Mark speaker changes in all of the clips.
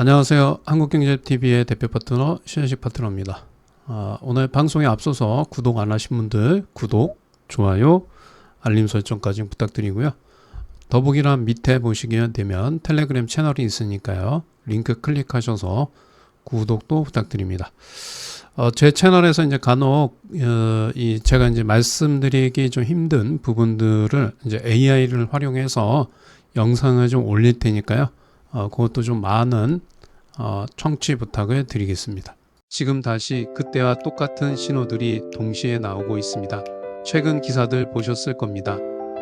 Speaker 1: 안녕하세요. 한국경제TV의 대표 파트너 신현식 파트너입니다. 아, 오늘 방송에 앞서서 구독 안 하신 분들 구독, 좋아요, 알림 설정까지 부탁드리고요. 더보기란 밑에 보시게 되면 텔레그램 채널이 있으니까요. 링크 클릭하셔서 구독도 부탁드립니다. 어, 제 채널에서 이제 간혹 어, 이 제가 이제 말씀드리기 좀 힘든 부분들을 이제 AI를 활용해서 영상을 좀 올릴 테니까요. 어, 그것도 좀 많은 어, 청취 부탁을 드리겠습니다. 지금 다시 그때와 똑같은 신호들이 동시에 나오고 있습니다. 최근 기사들 보셨을 겁니다.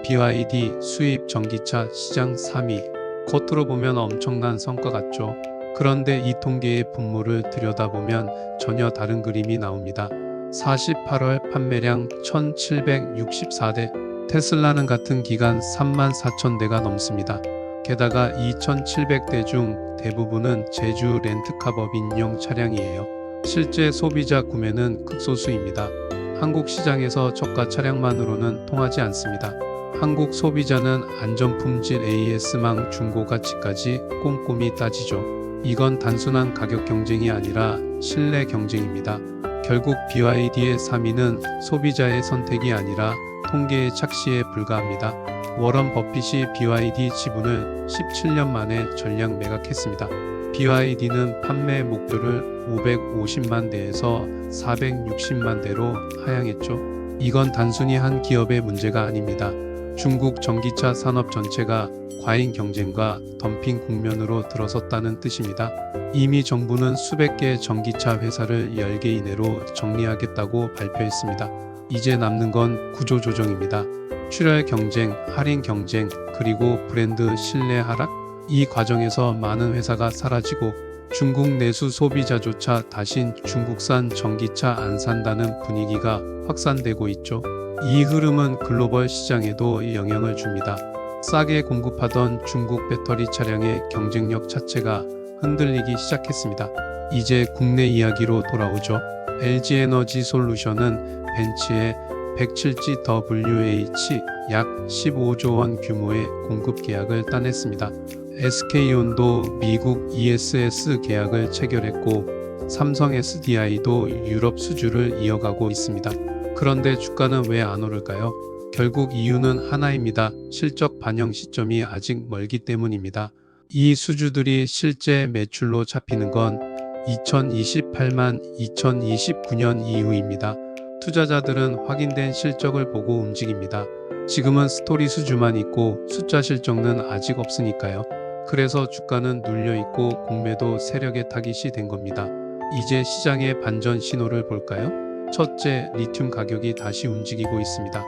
Speaker 1: BYD 수입 전기차 시장 3위. 겉으로 보면 엄청난 성과 같죠. 그런데 이 통계의 분모를 들여다보면 전혀 다른 그림이 나옵니다. 48월 판매량 1764대, 테슬라는 같은 기간 3만 4천 대가 넘습니다. 게다가 2,700대 중 대부분은 제주 렌트카법 인용 차량이에요. 실제 소비자 구매는 극소수입니다. 한국 시장에서 저가 차량만으로는 통하지 않습니다. 한국 소비자는 안전품질 AS망 중고 가치까지 꼼꼼히 따지죠. 이건 단순한 가격 경쟁이 아니라 신뢰 경쟁입니다. 결국 BYD의 3위는 소비자의 선택이 아니라 통계의 착시에 불과합니다. 워런 버핏이 BYD 지분을 17년 만에 전량 매각했습니다. BYD는 판매 목표를 550만 대에서 460만 대로 하향했죠. 이건 단순히 한 기업의 문제가 아닙니다. 중국 전기차 산업 전체가 과잉 경쟁과 덤핑 국면으로 들어섰다는 뜻입니다. 이미 정부는 수백 개의 전기차 회사를 10개 이내로 정리하겠다고 발표했습니다. 이제 남는 건 구조조정입니다. 출혈 경쟁, 할인 경쟁, 그리고 브랜드 신뢰 하락? 이 과정에서 많은 회사가 사라지고 중국 내수 소비자조차 다신 중국산 전기차 안 산다는 분위기가 확산되고 있죠. 이 흐름은 글로벌 시장에도 영향을 줍니다. 싸게 공급하던 중국 배터리 차량의 경쟁력 자체가 흔들리기 시작했습니다. 이제 국내 이야기로 돌아오죠. LG 에너지 솔루션은 벤츠의 107GWH 약 15조 원 규모의 공급 계약을 따냈습니다. SK온도 미국 ESS 계약을 체결했고 삼성 SDI도 유럽 수주를 이어가고 있습니다. 그런데 주가는 왜 안 오를까요? 결국 이유는 하나입니다. 실적 반영 시점이 아직 멀기 때문입니다. 이 수주들이 실제 매출로 잡히는 건 2028만 2029년 이후입니다. 투자자들은 확인된 실적을 보고 움직입니다. 지금은 스토리 수주만 있고 숫자 실적은 아직 없으니까요. 그래서 주가는 눌려있고 공매도 세력의 타깃이 된 겁니다. 이제 시장의 반전 신호를 볼까요? 첫째, 리튬 가격이 다시 움직이고 있습니다.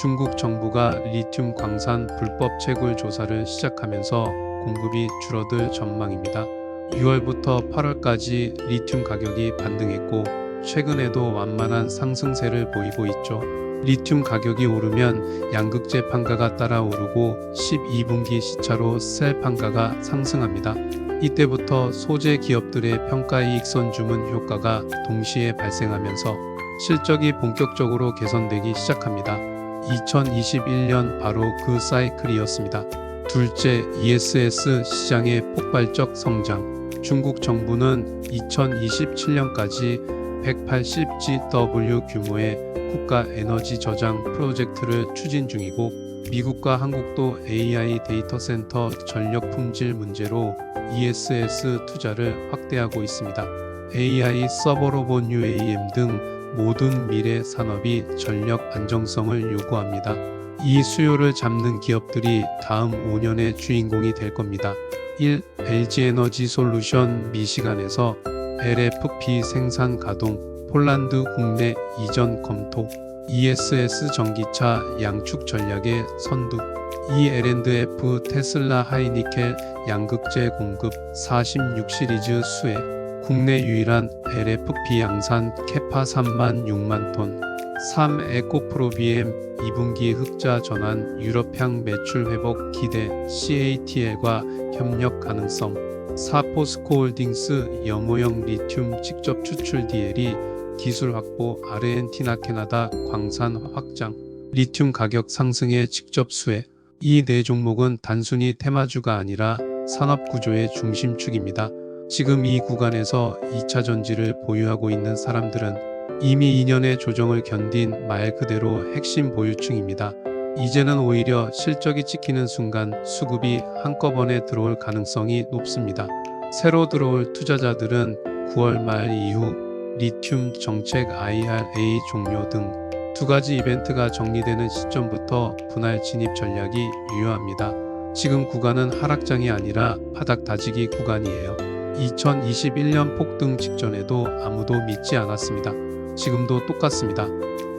Speaker 1: 중국 정부가 리튬 광산 불법 채굴 조사를 시작하면서 공급이 줄어들 전망입니다. 6월부터 8월까지 리튬 가격이 반등했고 최근에도 완만한 상승세를 보이고 있죠. 리튬 가격이 오르면 양극재 판가가 따라 오르고 12분기 시차로 셀 판가가 상승합니다. 이때부터 소재 기업들의 평가 이익 선주문 효과가 동시에 발생하면서 실적이 본격적으로 개선되기 시작합니다. 2021년 바로 그 사이클이었습니다. 둘째, ESS 시장의 폭발적 성장. 중국 정부는 2027년까지 180GW 규모의 국가 에너지 저장 프로젝트를 추진 중이고 미국과 한국도 AI 데이터 센터 전력 품질 문제로 ESS 투자를 확대하고 있습니다. AI 서버 로봇 UAM 등 모든 미래 산업이 전력 안정성을 요구합니다. 이 수요를 잡는 기업들이 다음 5년의 주인공이 될 겁니다. 1. LG에너지 솔루션 미시간에서 LFP 생산 가동, 폴란드 국내 이전 검토, ESS 전기차 양축 전략의 선두, E.L&F 테슬라 하이니켈 양극재 공급 46 시리즈 수혜, 국내 유일한 LFP 양산 캐파 3만 6만 톤, 3 에코프로 BM 2분기 흑자 전환 유럽향 매출 회복 기대 CATL과 협력 가능성 4포스코홀딩스 염호형 리튬 직접 추출 DL이 기술 확보 아르헨티나 캐나다 광산 확장 리튬 가격 상승의 직접 수혜 이 네 종목은 단순히 테마주가 아니라 산업 구조의 중심축입니다. 지금 이 구간에서 2차 전지를 보유하고 있는 사람들은 이미 2년의 조정을 견딘 말 그대로 핵심 보유층입니다. 이제는 오히려 실적이 찍히는 순간 수급이 한꺼번에 들어올 가능성이 높습니다. 새로 들어올 투자자들은 9월 말 이후 리튬 정책 IRA 종료 등 두 가지 이벤트가 정리되는 시점부터 분할 진입 전략이 유효합니다. 지금 구간은 하락장이 아니라 바닥 다지기 구간이에요. 2021년 폭등 직전에도 아무도 믿지 않았습니다. 지금도 똑같습니다.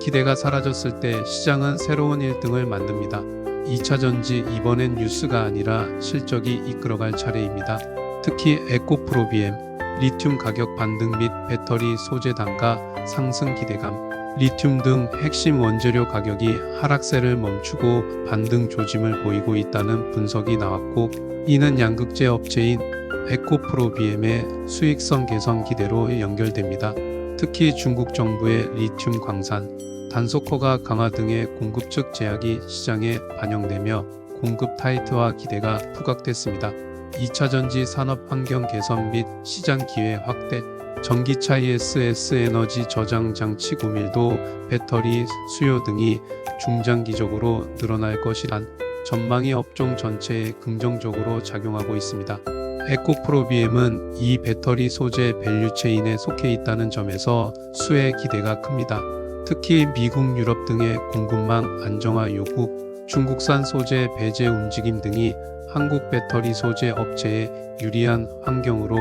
Speaker 1: 기대가 사라졌을 때 시장은 새로운 1등을 만듭니다. 2차 전지 이번엔 뉴스가 아니라 실적이 이끌어갈 차례입니다. 특히 에코프로비엠, 리튬 가격 반등 및 배터리 소재 단가 상승 기대감, 리튬 등 핵심 원재료 가격이 하락세를 멈추고 반등 조짐을 보이고 있다는 분석이 나왔고 이는 양극재 업체인 에코프로비엠의 수익성 개선 기대로 연결됩니다. 특히 중국 정부의 리튬 광산, 단속허가 강화 등의 공급 측 제약이 시장에 반영되며 공급 타이트화 기대가 부각됐습니다. 2차 전지 산업 환경 개선 및 시장 기회 확대, 전기차 ESS 에너지 저장 장치 구밀도 배터리 수요 등이 중장기적으로 늘어날 것이란 전망이 업종 전체에 긍정적으로 작용하고 있습니다. 에코프로비엠은 이 배터리 소재 밸류체인에 속해 있다는 점에서 수혜 기대가 큽니다. 특히 미국, 유럽 등의 공급망 안정화 요구, 중국산 소재 배제 움직임 등이 한국 배터리 소재 업체에 유리한 환경으로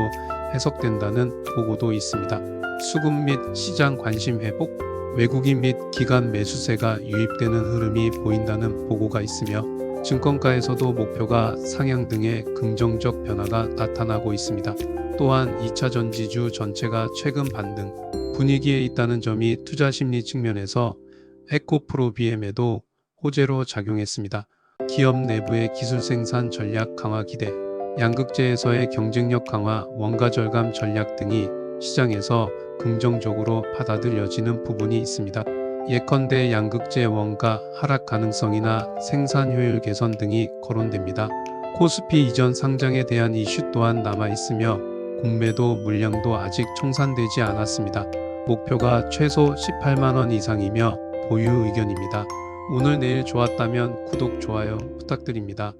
Speaker 1: 해석된다는 보고도 있습니다. 수급 및 시장 관심 회복, 외국인 및 기관 매수세가 유입되는 흐름이 보인다는 보고가 있으며 증권가에서도 목표가 상향 등의 긍정적 변화가 나타나고 있습니다. 또한 2차 전지주 전체가 최근 반등 분위기에 있다는 점이 투자 심리 측면에서 에코프로비엠에도 호재로 작용했습니다. 기업 내부의 기술 생산 전략 강화 기대, 양극재에서의 경쟁력 강화, 원가 절감 전략 등이 시장에서 긍정적으로 받아들여지는 부분이 있습니다. 예컨대 양극재 원가 하락 가능성이나 생산 효율 개선 등이 거론됩니다. 코스피 이전 상장에 대한 이슈 또한 남아 있으며 공매도 물량도 아직 청산되지 않았습니다. 목표가 최소 18만원 이상이며 보유 의견입니다. 오늘 내일 좋았다면 구독, 좋아요 부탁드립니다.